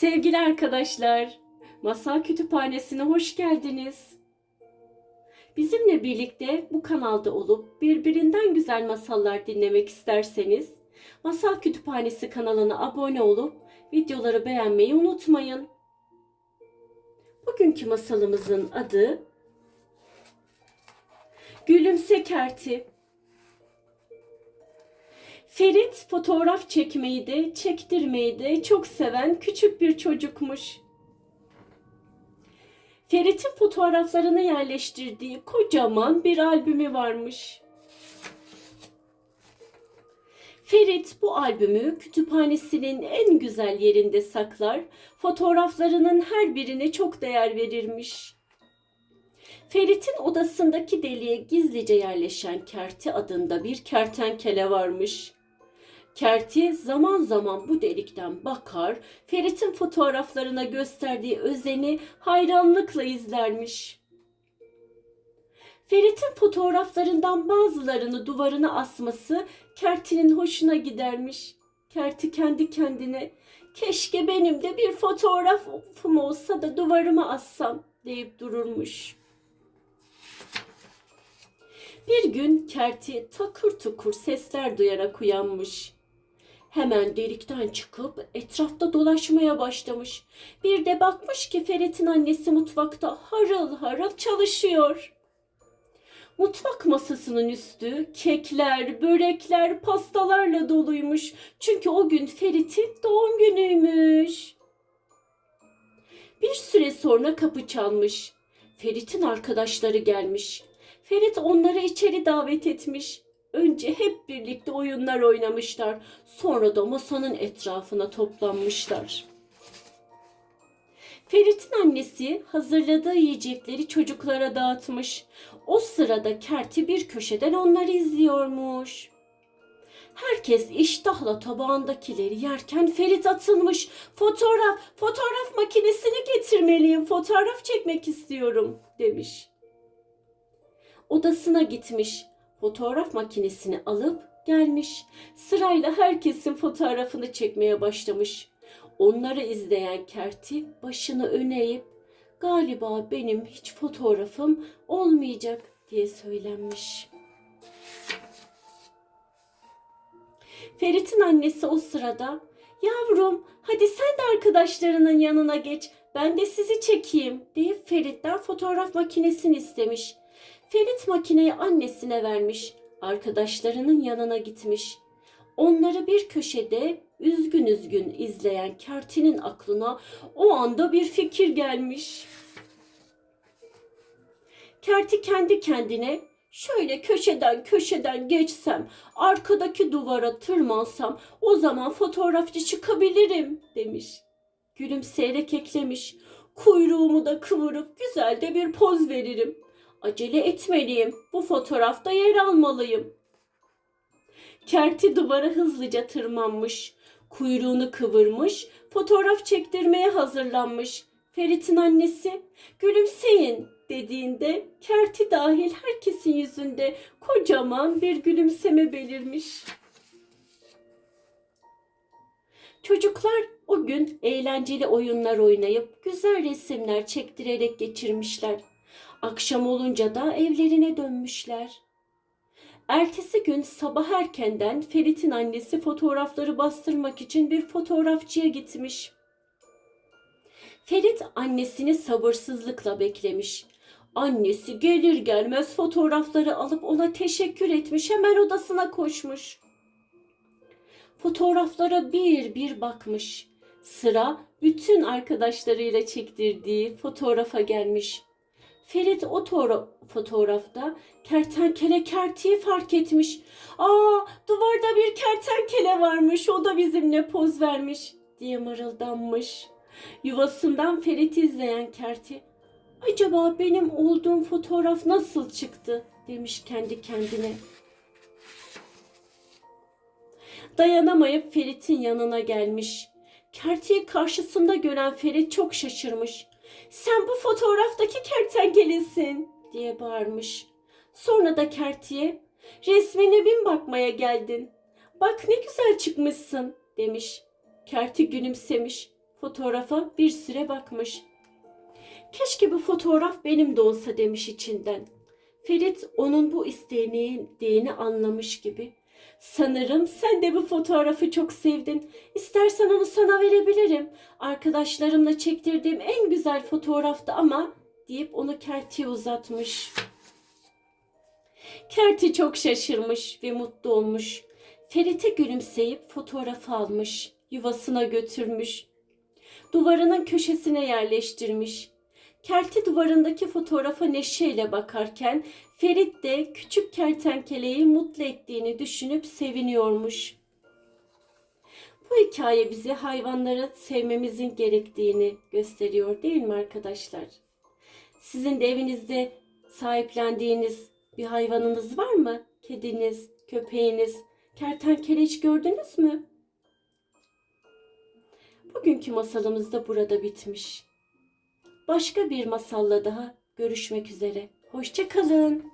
Sevgili arkadaşlar, Masal Kütüphanesi'ne hoş geldiniz. Bizimle birlikte bu kanalda olup birbirinden güzel masallar dinlemek isterseniz Masal Kütüphanesi kanalına abone olup videoları beğenmeyi unutmayın. Bugünkü masalımızın adı Gülümse Kerti. Ferit fotoğraf çekmeyi de çektirmeyi de çok seven küçük bir çocukmuş. Ferit'in fotoğraflarını yerleştirdiği kocaman bir albümü varmış. Ferit bu albümü kütüphanesinin en güzel yerinde saklar, fotoğraflarının her birine çok değer verirmiş. Ferit'in odasındaki deliğe gizlice yerleşen Kerti adında bir kertenkele varmış. Kerti zaman zaman bu delikten bakar, Ferit'in fotoğraflarına gösterdiği özeni hayranlıkla izlermiş. Ferit'in fotoğraflarından bazılarını duvarına asması Kerti'nin hoşuna gidermiş. Kerti kendi kendine keşke benim de bir fotoğrafım olsa da duvarıma assam deyip dururmuş. Bir gün Kerti takır tukur sesler duyarak uyanmış. Hemen delikten çıkıp etrafta dolaşmaya başlamış. Bir de bakmış ki Ferit'in annesi mutfakta harıl harıl çalışıyor. Mutfak masasının üstü kekler, börekler, pastalarla doluymuş. Çünkü o gün Ferit'in doğum günüymüş. Bir süre sonra kapı çalmış. Ferit'in arkadaşları gelmiş. Ferit onları içeri davet etmiş. Önce hep birlikte oyunlar oynamışlar. Sonra da masanın etrafına toplanmışlar. Ferit'in annesi hazırladığı yiyecekleri çocuklara dağıtmış. O sırada Kerti bir köşeden onları izliyormuş. Herkes iştahla tabağındakileri yerken Ferit atılmış. Fotoğraf, fotoğraf makinesini getirmeliyim. Fotoğraf çekmek istiyorum demiş. Odasına gitmiş. Fotoğraf makinesini alıp gelmiş. Sırayla herkesin fotoğrafını çekmeye başlamış. Onları izleyen Kerti başını öne galiba benim hiç fotoğrafım olmayacak diye söylenmiş. Ferit'in annesi o sırada yavrum hadi sen de arkadaşlarının yanına geç ben de sizi çekeyim deyip Ferit'ten fotoğraf makinesini istemiş. Ferit makineyi annesine vermiş, arkadaşlarının yanına gitmiş. Onları bir köşede üzgün üzgün izleyen Kerti'nin aklına o anda bir fikir gelmiş. Kerti kendi kendine şöyle köşeden köşeden geçsem, arkadaki duvara tırmansam o zaman fotoğrafçı çıkabilirim demiş. Gülümseyerek eklemiş. Kuyruğumu da kıvırıp güzel de bir poz veririm. Acele etmeliyim. Bu fotoğrafta yer almalıyım. Kerti duvara hızlıca tırmanmış. Kuyruğunu kıvırmış, fotoğraf çektirmeye hazırlanmış. Ferit'in annesi gülümseyin dediğinde Kerti dahil herkesin yüzünde kocaman bir gülümseme belirmiş. Çocuklar o gün eğlenceli oyunlar oynayıp güzel resimler çektirerek geçirmişler. Akşam olunca da evlerine dönmüşler. Ertesi gün sabah erkenden Ferit'in annesi fotoğrafları bastırmak için bir fotoğrafçıya gitmiş. Ferit annesini sabırsızlıkla beklemiş. Annesi gelir gelmez fotoğrafları alıp ona teşekkür etmiş. Hemen odasına koşmuş. Fotoğraflara bir bir bakmış. Sıra bütün arkadaşlarıyla çektirdiği fotoğrafa gelmiş. Ferit o fotoğrafta kertenkele kertiği fark etmiş. Aa duvarda bir kertenkele varmış o da bizimle poz vermiş diye mırıldanmış. Yuvasından Ferit'i izleyen kerti acaba benim olduğum fotoğraf nasıl çıktı demiş kendi kendine. Dayanamayıp Ferit'in yanına gelmiş. Kertiği karşısında gören Ferit çok şaşırmış. Sen bu fotoğraftaki kertenkelesin diye bağırmış. Sonra da kertiye resmine bin bakmaya geldin. Bak ne güzel çıkmışsın demiş. Kerti gülümsemiş. fotoğrafa bir süre bakmış. Keşke bu fotoğraf benim de olsa demiş içinden. Ferit onun bu isteğini anlamış gibi. Sanırım sen de bu fotoğrafı çok sevdin. İstersen onu sana verebilirim. Arkadaşlarımla çektirdiğim en güzel fotoğraftı ama deyip onu Kerti'ye uzatmış. Kerti çok şaşırmış ve mutlu olmuş. Ferit'e gülümseyip fotoğrafı almış, yuvasına götürmüş. Duvarının köşesine yerleştirmiş. Kerti duvarındaki fotoğrafa neşeyle bakarken Ferit de küçük kertenkeleyi mutlu ettiğini düşünüp seviniyormuş. Bu hikaye bize hayvanları sevmemizin gerektiğini gösteriyor değil mi arkadaşlar? Sizin de evinizde sahiplendiğiniz bir hayvanınız var mı? Kediniz, köpeğiniz, kertenkele hiç gördünüz mü? Bugünkü masalımız da burada bitmiş. Başka bir masalla daha görüşmek üzere. Hoşça kalın.